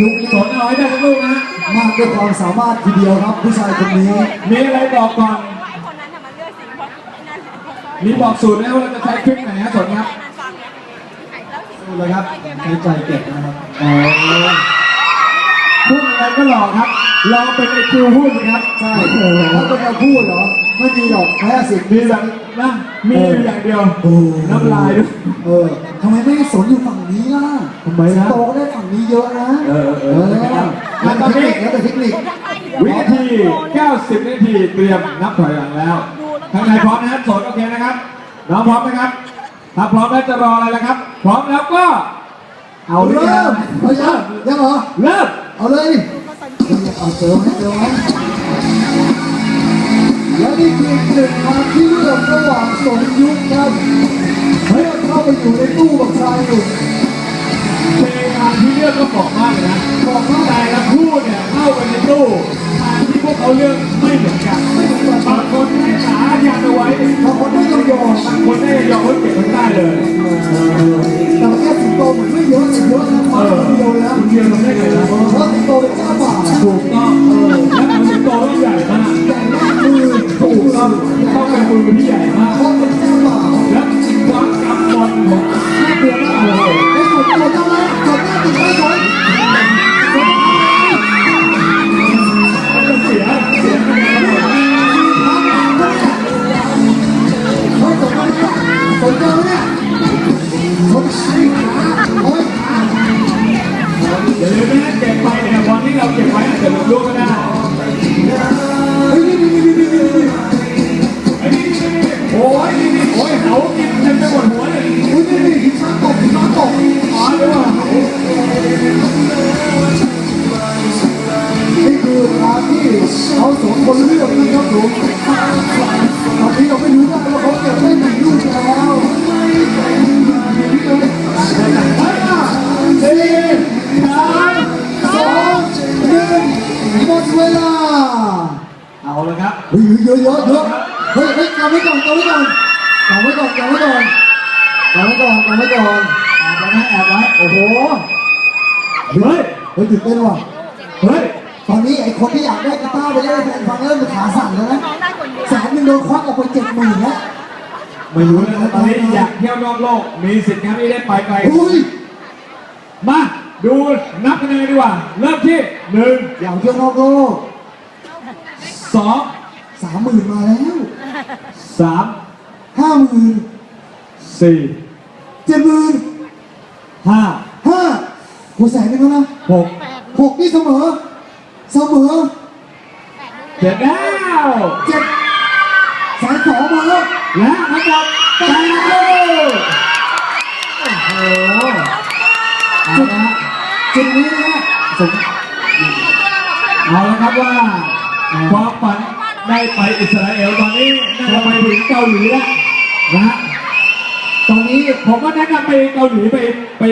ยุคนี้สนเอาให้ได้ทั้งลูกนะฮะมากด้วยความสามารถทีเดียวครับผู้ชายคนนี้ มีอะไรบอกก่อนให้คนนั้นน่ะมันเลือกสิ่งเพราะไอ้นั่นแหละเพราะสร้อยมีบอกสูตรไหมว่าเราจะใช้ทริคไหนฮะสนครับ นั่นฟังเนี่ยแล้วสิ่งดูเลยครับใช้ใจเก็บนะครับอ๋อพูดอะไรก็หลอกครับ เราเป็นไอคิวพูดสิครับ ใช่ถ้าเป็นเราพูดเหรอไม่มีหรอกแค่สิบมีแบบนะมีอยู่อย่างเดียว โอ้น้ำลายด้วย เออ ทำไมไม่ให้สนอยู่ฝั่งนี้ล่ะทำไมนะ โตก็ได้ฝั่งนี้เยอะนะเออเออเออนะครับแล้วแต่เทคนิคแล้วแต่เทคนิค วินาที 90 นาทีเตรียมนับถอยหลังแล้วทางไหนพร้อมนะครับสนโอเคนะครับ น้องพร้อมนะครับ ถ้าพร้อมแล้วจะรออะไรล่ะครับ พร้อมแล้วก็ เอาเลยเริ่มเอายังยังเหรอ เริ่มเอาเลย เอาเจอไหมเจอไหมและนี่คือหนึ่งทางที่เลือกระหว่างสนยุคครับเลือกเข้าไปอยู่ในตู้กับชายหนุ่มเพลงทางที่เลือกก็บอกมากเลยนะบอกว่าแต่ละคู่เนี่ยเข้าไปในตู้ทางที่พวกเขาเลือกไม่เหมือนกันบางคนให้ขายันเอาไว้บางคนไม่ยอมยอมบางคนได้ยอมให้เก็บไว้ใต้เลยแต่ว่าแค่สิงโตเหมือนไม่เยอะแต่เยอะนะเอมาอคนเดียวนะคุณเดียวทำได้ไงน รับผมตอนนี้เราไม่รู้ว่าเขาเก็บได้กี่ลูกแล้วสี่สามสองหนึ่งหมดเวลา เอาเลยครับเฮ้ยเยอะเยอะเยอะเฮ้ยเฮ้ยกำไว้ก่อนกำไว้ก่อนกำไว้ก่อนกำไว้ก่อนกำไว้ก่อนกำไว้ก่อนแอบไว้นะแอบไว้โอ้โหเฮ้ยเฮ้ยตื่นเต้นว่ะเฮ้ย นนี้ไอ้คนที่อยากได้กีตาร์ไปเล่นให้แฟนฟังเริ่มเป็นขาสั่นแล้วนะน้องได้คนเดียวแสนหนึ่งโดนควักออกไปเจ็ดหมื่นแล้วไม่รู้นะตอนนี้อยากเที่ยวนอกโลก มีสิทธิ์ครับที่ได้ไปไกลอุ้ยมาดูนับคะแนนดีกว่า เริ่มที่หนึ่งอยากเที่ยวนอกโลกสองสามหมื่นมาแล้วสามห้าหมื่นสี่เจ็ดหมื่นห้าห้าหัวแสนหนึงแล้วนะหกหกนี่เสมอ เสมอเจ็ดแล้วเจ็ดแสนสองมาแล้วและทั้งหมดแปดลูกโอ้โหเอาละฮะจุดนี้นะฮะสมเอาละครับว่าความฝันได้ไปอิสราเอลตอนนี้น่าจะไปถึงเกาหลีแล้วนะฮะตรงนี้ผมก็แนะนำไปเกาหลีไปไป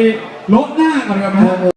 ลดหน้าก่อนครับนะ